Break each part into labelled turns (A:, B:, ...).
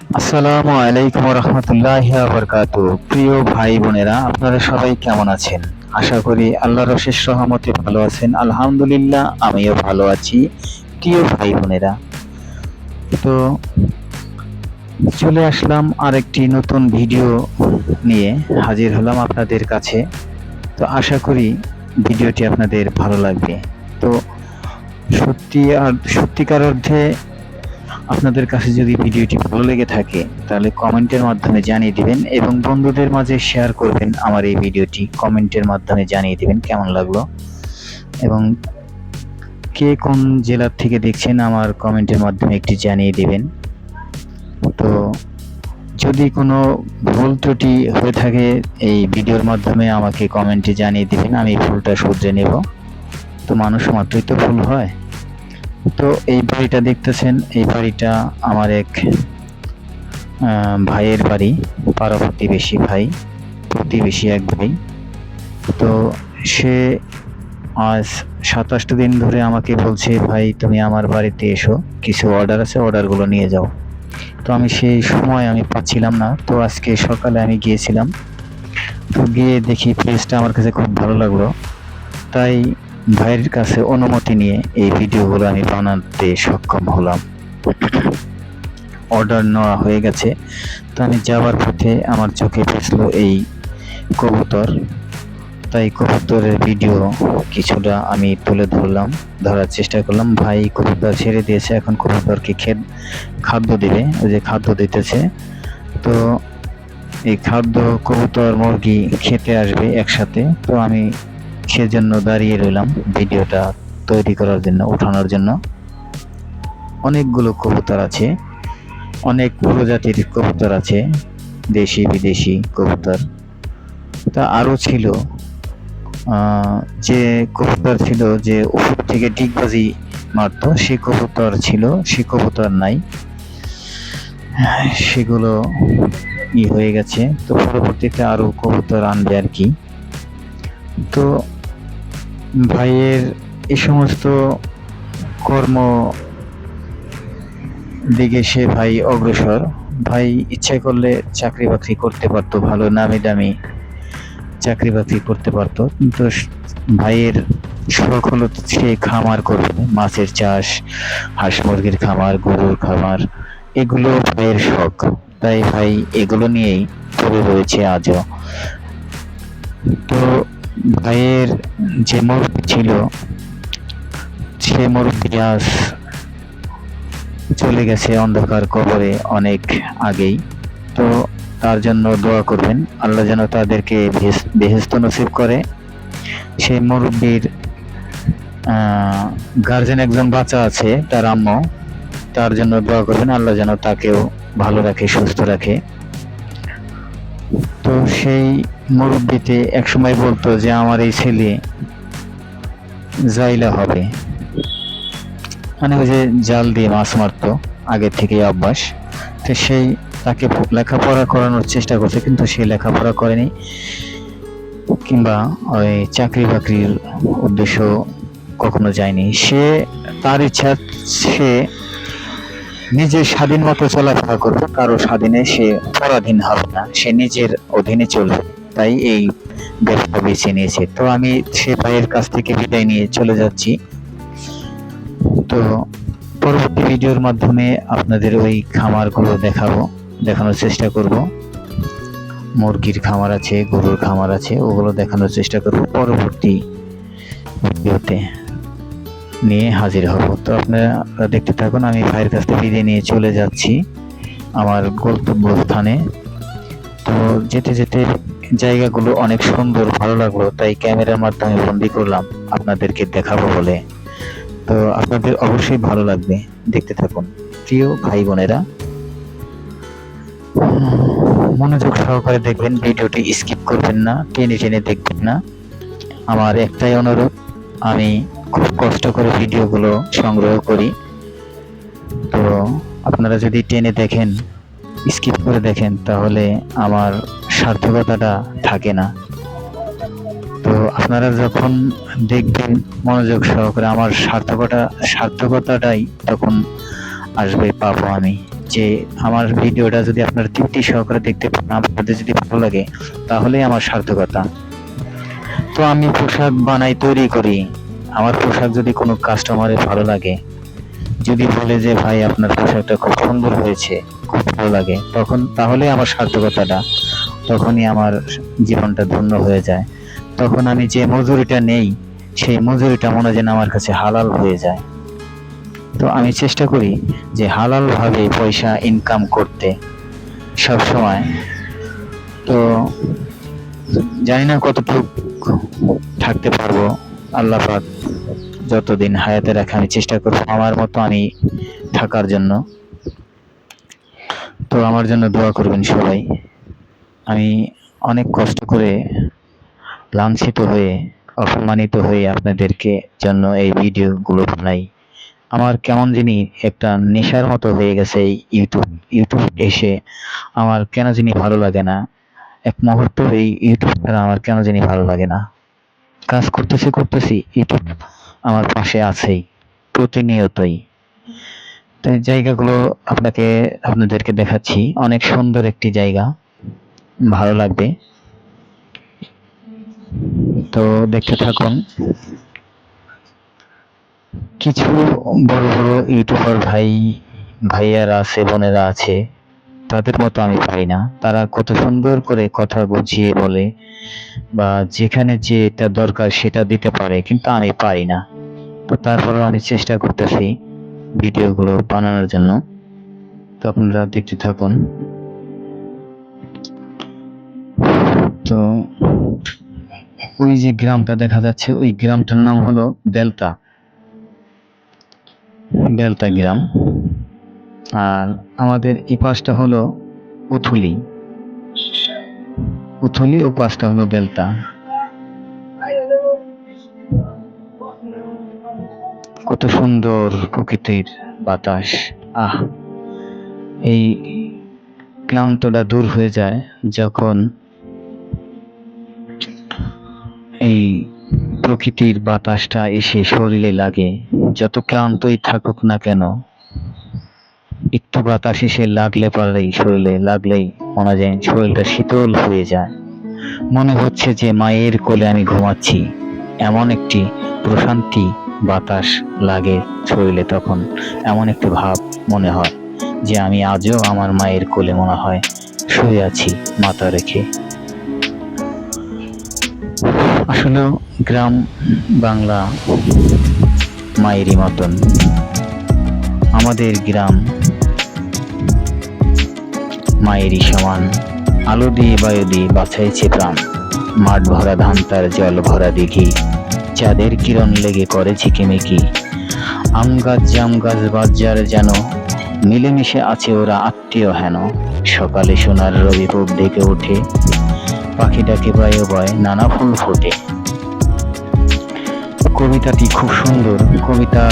A: আসসালামু আলাইকুম রহমতুল্লাহ বরকাত প্রিয় ভাই বোনেরা, আপনারা সবাই কেমন আছেন? আশা করি আল্লাহ অশেষ রহমতে ভালো আছেন। আলহামদুলিল্লাহ, আমিও ভালো আছি। প্রিয় ভাই বোনেরা, তো চলে আসলাম আরেকটি নতুন ভিডিও নিয়ে। হাজির হলাম আপনাদের কাছে। তো আশা করি ভিডিওটি আপনাদের ভালো লাগবে। তো সত্যি আর সত্যিকার অর্থে আপনাদের কাছে যদি ভিডিওটি ভালো লেগে থাকে, তাহলে কমেন্টের মাধ্যমে জানিয়ে দিবেন এবং বন্ধুদের মাঝে শেয়ার করবেন আমার এই ভিডিওটি। কমেন্টের মাধ্যমে জানিয়ে দিবেন কেমন লাগল। এবং কে কোন জেলার থেকে দেখছেন, আমার কমেন্টের মাধ্যমে একটি জানিয়ে দিবেন। তো যদি কোনো ভুল ত্রুটি হয়ে থাকে, এই ভিডিওর মাধ্যমে আমাকে কমেন্টে জানিয়ে দিবেন, আমি ভুলটা শুধরে নেব। তো মানুষ মাত্রই তো ভুল হয়। তো এই বাড়িটা দেখতেছেন, এই বাড়িটা আমার এক ভাইয়ের বাড়ি পাড়া প্রতিবেশী ভাই, প্রতিবেশী এক ভাই। তো সে আজ সাতাশটা দিন ধরে আমাকে বলছে, ভাই, তুমি আমার বাড়িতে এসো, কিছু অর্ডার আছে অর্ডারগুলো নিয়ে যাও। তো আমি সেই সময় আমি পাচ্ছিলাম না, তো আজকে সকালে আমি গিয়েছিলাম। তো গিয়ে দেখি প্লেসটা আমার কাছে খুব ভালো লাগল। তাই ভাইয়ের কাছে অনুমতি নিয়ে এই ভিডিওগুলো আমি বানাতে সক্ষম হলাম। অর্ডার নেওয়া হয়ে গেছে। তো আমি যাওয়ার পথে আমার চোখে পড়ল এই কবুতর। তাই কবুতরের ভিডিও কিছুটা আমি তুলে ধরলাম, ধরার চেষ্টা করলাম। ভাই কবুতর ছেড়ে দিয়েছে, এখন কবুতরকে খেদ, খাদ্য দিবে যে খাদ্য দিতেছে। তো এই খাদ্য, কবুতর, মুরগি খেতে আসবে একসাথে। তো আমি সেজন্য দাঁড়িয়ে রইলাম ভিডিওটা তৈরি করার জন্য ওঠানোর জন্য। অনেকগুলো কবুতর আছে, অনেক প্রজাতির কবুতর আছে, দেশি, বিদেশি কবুতর। তা আরও ছিল যে কবুতর ছিল যে উপর থেকে ডিগবাজি মারতো, সে কবুতর ছিল, সে কবুতর নাই। সেগুলো ই হয়ে গেছে, তো পরবর্তীতে আরও কবুতর আনবে আর কি। তো ভাইয়ের এই সমস্ত কর্ম দিকে সে ভাই অগ্রসর। ভাই ইচ্ছে করলে চাকরি বাকরি করতে পারতো, ভালো নামি দামি চাকরি বাকরি করতে পারতো। কিন্তু ভাইয়ের শখ হলো সে খামার করবে, মাছের চাষ, হাঁস মুরগির খামার, গরুর খামার, এগুলো ভাইয়ের শখ। তাই ভাই এগুলো নিয়েই পড়ে রয়েছে আজও। তো ভাইয়ের যে মুরব্বী ছিল, সে মুরব্বী আজ চলে গেছে অন্ধকার কবরে অনেক আগেই। তো তার জন্য দোয়া করবেন, আল্লাহ যেন তাদেরকে বেহেস- বেহেস্ত নসিব করে। সেই মুরব্বীর গার্জেন একজন বাচ্চা আছে, তার আম্মু। তার জন্য দোয়া করবেন, আল্লাহ যেন তাকেও ভালো রাখে, সুস্থ রাখে। তো সেই মুরব্বীতে একসময় বলতো যে, আমার এই ছেলে জাইলা হবে। মানে ওই যে জাল দিয়ে মাছ মারতো আগে থেকে অভ্যাস। তো সেই তাকে লেখাপড়া করানোর চেষ্টা করছে কিন্তু সে লেখাপড়া করেনি। কিংবা ওই চাকরি বাকরির উদ্দেশ্য কখনো যায়নি। সে, তার ইচ্ছা, সে নিজের স্বাধীন মতো চলাফেরা করবে, কারও স্বাধীনে সে পরাধীন হবে না, সে নিজের অধীনে চলবে। তাই এই ব্যবসা বেছে নিয়েছে। তো আমি সে ভাইয়ের কাছ থেকে বিদায় নিয়ে চলে যাচ্ছি। তো পরবর্তী ভিডিওর মাধ্যমে আপনাদের ওই খামারগুলো দেখাবো, দেখানোর চেষ্টা করব। মুরগির খামার আছে, গরুর খামার আছে, ওগুলো দেখানোর চেষ্টা করব পরবর্তী ভিডিওতে। নিয়ে হাজির হব। তো আপনারা দেখতে থাকুন, আমি ভাইয়ের কাছ থেকে বিদায় নিয়ে চলে যাচ্ছি আমার গন্তব্য স্থানে তো যেতে যেতে জায়গাগুলো অনেক সুন্দর, ভালো লাগল, তাই ক্যামেরার মাধ্যমে বন্দি করলাম আপনাদেরকে দেখাবো বলে। তো আপনাদের অবশ্যই ভালো লাগবে, দেখতে থাকুন। প্রিয় ভাই বোনেরা, মনোযোগ সহকারে দেখবেন, ভিডিওটি স্কিপ করবেন না, টেনে টেনে দেখবেন না। আমার একটাই অনুরোধ, আমি খুব কষ্ট করে ভিডিওগুলো সংগ্রহ করি। তো আপনারা যদি টেনে দেখেন স্কিপ করে দেখেন, তাহলে আমার সার্থকতাটা থাকে না। তো আপনারা যখন দেখবেন মনোযোগ সহকারে আমার সার্থকতা, সার্থকতাটাই তখন আসবে, পাবো আমি। যে আমার ভিডিওটা যদি আপনারা তৃপ্তি সহকারে দেখতে পান, আপনাদের যদি ভালো লাগে, তাহলেই আমার সার্থকতা। তো আমি পোশাক বানাই তৈরি করি। আমার পোশাক যদি কোনো কাস্টমারের ভালো লাগে, যদি বলে যে, ভাই, আপনার পোশাকটা খুব সুন্দর হয়েছে, খুব ভালো লাগে, তখন, তাহলে আমার সার্থকতাটা তখনই আমার জীবনটা ধন্য হয়ে যায়। তখন আমি যে মজুরিটা নেই, সেই মজুরিটা মনে যেন আমার কাছে হালাল হয়ে যায়। তো আমি চেষ্টা করি যে, হালালভাবে পয়সা ইনকাম করতে সব সময় তো জানি না কতটুকু থাকতে পারব। আল্লাহ পাক যতদিন হায়াতে রাখে, আমি চেষ্টা করব আমার মতো আমি থাকার জন্য। তো আমার জন্য দোয়া করবেন সবাই। আমি অনেক কষ্ট করে লাঞ্ছিত হয়ে, অপমানিত হয়ে আপনাদেরকে জন্য এই ভিডিওগুলো বানাই। আমার কেমন জানি একটা নেশার মতো হয়ে গেছে ইউটিউব ইউটিউব এসে আমার কেন জানি ভালো লাগে না। এক মুহূর্ত এই ইউটিউব ছাড়া আমার কেন জানি ভালো লাগে না। কাজ করতেছি করতেছি ইউটিউব আমার পাশে আছেই, প্রতিনিয়তই। তো জায়গাগুলো আপনাকে, আপনাদেরকে দেখাচ্ছি। অনেক সুন্দর একটি জায়গা, ভালো লাগবে। তো দেখতে থাকুন। কিছু বড় বড় ইউটিউবার ভাই, ভাইয়ারা আছে বোনেরা আছে। তাদের মতো আমি পাই না। তারা কত সুন্দর করে কথা বুঝিয়ে বলে বা যেখানে যেটা দরকার সেটা দিতে পারে, কিন্তু আমি পারি না। তো তারপরেও আমি চেষ্টা করতেছি ভিডিওগুলো বানানোর জন্য। তো আপনারা দেখতে থাকুন। তো ওই যে গ্রামটা দেখা যাচ্ছে, ওই গ্রামটার নাম হলো বেলতা বেলতা গ্রাম। আর আমাদের এই পাশটা হলো উথুলি। উথুলি ও পাশটা হলো বেলতা। কত সুন্দর প্রকৃতির বাতাস। আহ! এই ক্লান্তটা দূর হয়ে যায় যখন এই প্রকৃতির বাতাসটা এসে শরীরে লাগে। যত ক্লান্তই থাকুক না কেন একটু বাতাস এসে লাগলে পারলেই শরীরে লাগলেই মনে যায় শরীরটা শীতল হয়ে যায়। মনে হচ্ছে যে মায়ের কোলে আমি ঘুমাচ্ছি। এমন একটি প্রশান্তি বাতাস লাগে শরীরে তখন। এমন একটি ভাব মনে হয় যে আমি আজও আমার মায়ের কোলে মনে হয় শুয়ে আছি মাথা রেখে। আসলে গ্রাম বাংলা মায়েরই মতন। আমাদের গ্রাম মায়েরই সমান। আলো দিয়ে বায়ু দিয়ে বাছাইছে প্রাণ। মাঠ ভরা ধান তার জল ভরা দিঘি। চাঁদের কিরণ লেগে করে ঝিকিমিকি। আম গাছ, জাম গাছ, বাজার যেন মিলেমিশে আছে ওরা আত্মীয় হেন। সকালে সোনার রবি পূব ডেকে ওঠে। পাখি ডাকে বায়ু বয় নানা ফুল ফোটে। কবিতাটি খুব সুন্দর। কবিতা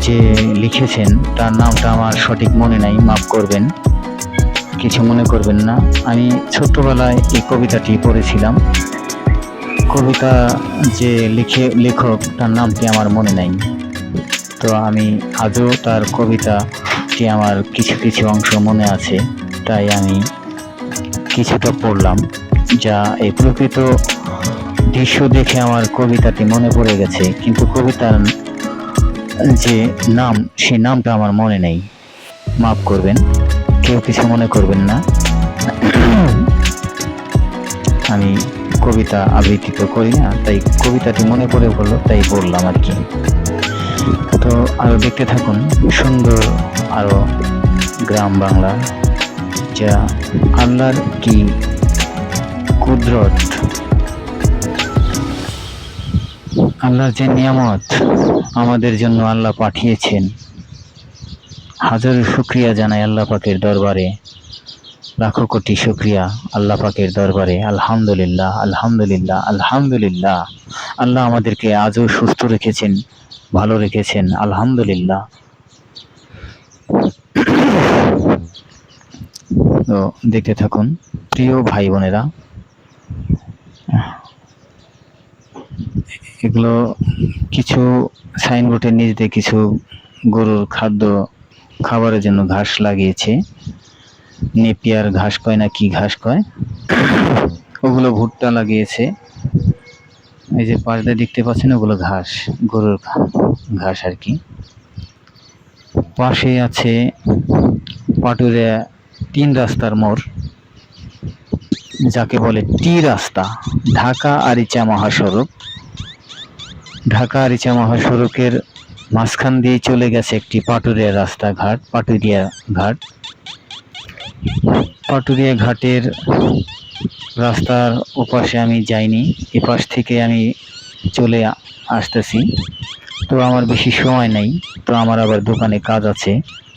A: যে লিখেছেন, তার নামটা আমার সঠিক মনে নাই, মাফ করবেন। কিছু মনে করবেন না। আমি ছোট্টবেলায় এই কবিতাটি পড়েছিলাম। কবিতা যে লিখে, লেখক, তার নামটি আমার মনে নাই। তো আমি আজও তার কবিতাটি আমার কিছু কিছু অংশ মনে আছে। তাই আমি কিছুটা পড়লাম, যা এই প্রকৃত দৃশ্য দেখে আমার কবিতাটি মনে পড়ে গেছে। কিন্তু কবিতার যে নাম সেই নামটা আমার মনে নেই। মাফ করবেন, কেউ কিছু মনে করবেন না। আমি কবিতা আবৃত্তি তো করি না, তাই কবিতাটি মনে পড়ে বলল তাই বললাম আর কি। তো আরও দেখতে থাকুন, সুন্দর আরও গ্রাম বাংলা, যা আল্লাহর কি কুদরত। আল্লাহর যে নিয়ামত আমাদের জন্য আল্লাহ পাঠিয়েছেন, হাজারো শুক্রিয়া জানাই আল্লাহ পাকের দরবারে, লাখো কোটি শুক্রিয়া আল্লাহ পাকের দরবারে। আলহামদুলিল্লাহ আলহামদুলিল্লাহ আলহামদুলিল্লাহ। আল্লাহ আমাদেরকে আজও সুস্থ রেখেছেন, ভালো রেখেছেন, আলহামদুলিল্লাহ। তো দেখতে থাকুন, প্রিয় ভাই বোনেরা এগুলো কিছু সাইনবোর্ডের নিচ দিয়ে কিছু গরুর খাদ্য খাবারের জন্য ঘাস লাগিয়েছে। নেপিয়ার ঘাস কয় না কি ঘাস কয়? ওগুলো ভুট্টা লাগিয়েছে। এই যে পাশে দেখতে পাচ্ছেন ওগুলো ঘাস, গরুর ঘাস আর কি। পাশে আছে পাটুরে তিন রাস্তার মোড়, যাকে বলে টি রাস্তা, ঢাকা আরিচা মহাসড়ক। ঢাকা আরিচা মহাসড়কের মাঝখান দিয়ে চলে গেছে একটি পাটুরিয়া রাস্তাঘাট, পাটুরিয়া ঘাট। পাটুরিয়া ঘাটের রাস্তার ওপাশে আমি যাইনি, এপাশ থেকে আমি চলে আসতেছি। তো আমার বেশি সময় নেই, তো আমার আবার দোকানে কাজ আছে,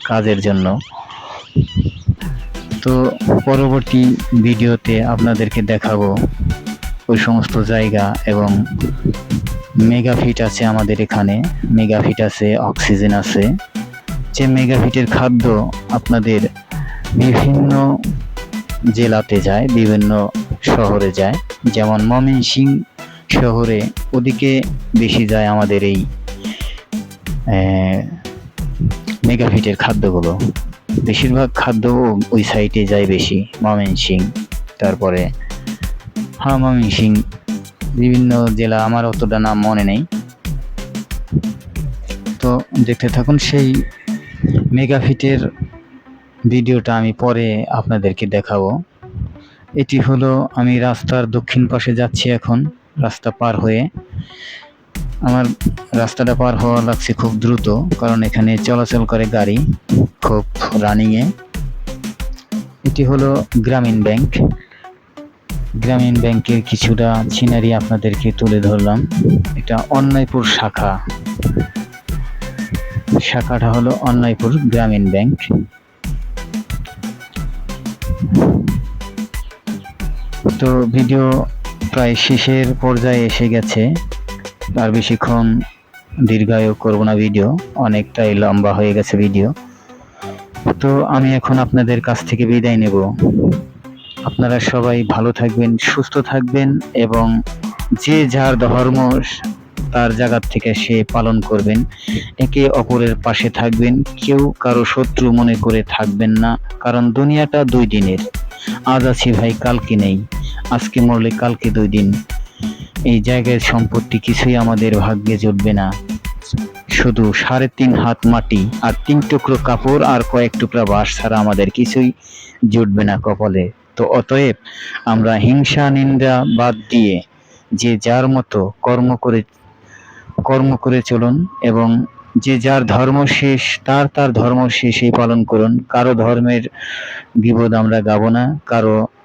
A: কাজের জন্য। তো পরবর্তী ভিডিওতে আপনাদেরকে দেখাবো। ওই সমস্ত জায়গা এবং মেগাফিট আছে আমাদের এখানে। মেগাফিট আছে অক্সিজেন আছে। যে মেগাফিটের খাদ্য আপনাদের বিভিন্ন জেলাতে যায়, বিভিন্ন শহরে যায়। যেমন ময়মনসিং শহরে ওদিকে বেশি যায় আমাদের এই মেগাফিটের খাদ্যগুলো। বেশিরভাগ খাদ্য ওই সাইটে যায় বেশি, ময়মনসিং, তারপরে ময়মনসিং বিভিন্ন জেলা, আমার অতটা নাম মনে নেই। তো দেখতে থাকুন, সেই মেগাফিটের ভিডিওটা আমি পরে আপনাদেরকে দেখাবো। এটি হলো, আমি রাস্তার দক্ষিণ পাশে যাচ্ছি এখন, রাস্তা পার হয়ে। আমার রাস্তাটা পার হওয়া লাগছে খুব দ্রুত, কারণ এখানে চলাচল করে গাড়ি খুব রানিংয়ে এটি হলো গ্রামীণ ব্যাংক। গ্রামীণ ব্যাংকের কিছুটা সিনারি আপনাদেরকে তুলে ধরলাম। এটা অন্যায়পুর শাখা। শাখাটা হলো অন্যায়পুর গ্রামীণ ব্যাংক। তো ভিডিও প্রায় শেষের পর্যায়ে এসে গেছে। আর বেশিক্ষণ দীর্ঘায়ু করব না ভিডিও, অনেকটাই লম্বা হয়ে গেছে ভিডিও। তো আমি এখন আপনাদের কাছ থেকে বিদায় নেব। আপনারা সবাই ভালো থাকবেন, সুস্থ থাকবেন এবং যে যার ধর্ম তার জায়গার থেকে সে পালন করবেন। একে অপরের পাশে থাকবেন, কেউ কারও শত্রু মনে করে থাকবেন না, কারণ দুনিয়াটা দুই দিনের। আজ আছি ভাই, কালকে নেই। আজকে মরলে কালকে দুই দিন। এই জায়গায় সম্পত্তি কিছুই আমাদের ভাগ্যে জুটবে না। শুধু সাড়ে তিন হাত মাটি আর তিন টুকরো কাপড় আর কয়েক টুকরা বাঁশ ছাড়া আমাদের কিছুই জুটবে না কপালে। তো অতএব আমরা হিংসা, নিন্দা বাদ দিয়ে যে যার মতো কর্ম করে কর্ম করে চলুন এবং যে যার ধর্ম শেষ, তার তার ধর্ম শেষে পালন করুন। কারও ধর্মের বিপদ আমরা গাবো না, কারও